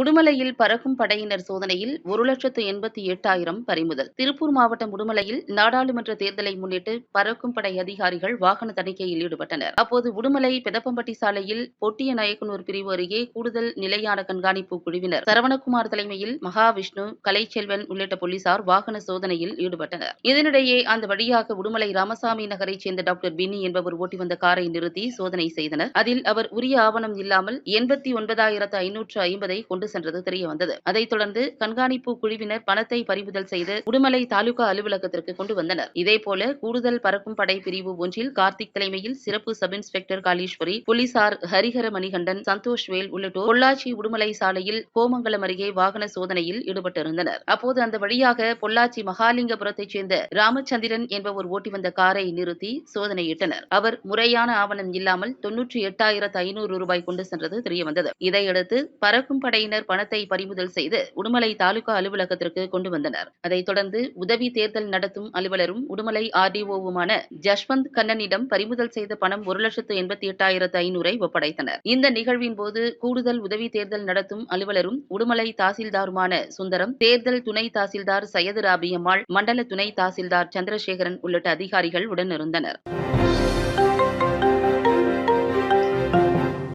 உடுமலையில் பறக்கும் படையினர் சோதனையில் ஒரு லட்சத்து எண்பத்தி எட்டாயிரம் பறிமுதல். திருப்பூர் மாவட்டம் உடுமலையில் நாடாளுமன்ற தேர்தலை முன்னிட்டு பறக்கும் படை அதிகாரிகள் வாகன தணிக்கையில் ஈடுபட்டனர். அப்போது உடுமலை பெதப்பம்பட்டி சாலையில் பொட்டிய நாயக்கனூர் பிரிவு அருகே கூடுதல் நிலையான கண்காணிப்பு குழுவினர் சரவணகுமார் தலைமையில் மகாவிஷ்ணு கலைச்செல்வன் உள்ளிட்ட போலீசார் வாகன சோதனையில் ஈடுபட்டனர். இதனிடையே அந்த வழியாக உடுமலை ராமசாமி நகரைச் சேர்ந்த டாக்டர் பின்னி என்பவர் ஓட்டி வந்த காரை நிறுத்தி சோதனை செய்தனர். அதில் அவர் உரிய ஆவணம் இல்லாமல் எண்பத்தி ஒன்பதாயிரத்து ஐநூற்று ஐம்பதை கொண்டு சென்றது தெரியவந்தது அதைத் தொடர்ந்து கண்காணிப்பு குழுவினர் பணத்தை பறிமுதல் செய்து உடுமலை தாலுகா அலுவலகத்திற்கு கொண்டு வந்தனர். இதேபோல கூடுதல் பறக்கும் படை பிரிவு ஒன்றில் கார்த்திக் தலைமையில் சிறப்பு சப் இன்ஸ்பெக்டர் காளீஸ்வரி போலீசார் ஹரிஹர மணிகண்டன் சந்தோஷ் வேல் உள்ளிட்டோர் பொள்ளாச்சி உடுமலை சாலையில் கோமங்கலம் அருகே வாகன சோதனையில் ஈடுபட்டிருந்தனர். அப்போது அந்த வழியாக பொள்ளாச்சி மகாலிங்கபுரத்தைச் சேர்ந்த ராமச்சந்திரன் என்பவர் ஓட்டி வந்த காரை நிறுத்தி சோதனையிட்டனர். அவர் முறையான ஆவணம் இல்லாமல் தொன்னூற்றி எட்டாயிரத்து ஐநூறு ரூபாய் கொண்டு சென்றது தெரியவந்தது இதையடுத்து பறக்கும் படையினர் பணத்தை பறிமுதல் செய்து உடுமலை தாலுகா அலுவலகத்திற்கு கொண்டு வந்தனர். அதைத் தொடர்ந்து உதவி தேர்தல் நடத்தும் அலுவலரும் உடுமலை ஆர்டிஓவுமான ஜஷ்வந்த் கண்ணனிடம் பறிமுதல் செய்த பணம் ஒரு லட்சத்து எண்பத்தி எட்டாயிரத்து ஐநூறை ஒப்படைத்தனர். இந்த நிகழ்வின் போது கூடுதல் உதவி தேர்தல் நடத்தும் அலுவலரும் உடுமலை தாசில்தாருமான சுந்தரம் தேர்தல் துணை தாசில்தார் சையது ராபியம்மாள் மண்டல துணை தாசில்தார் சந்திரசேகரன் உள்ளிட்ட அதிகாரிகள் உடனிருந்தனர்.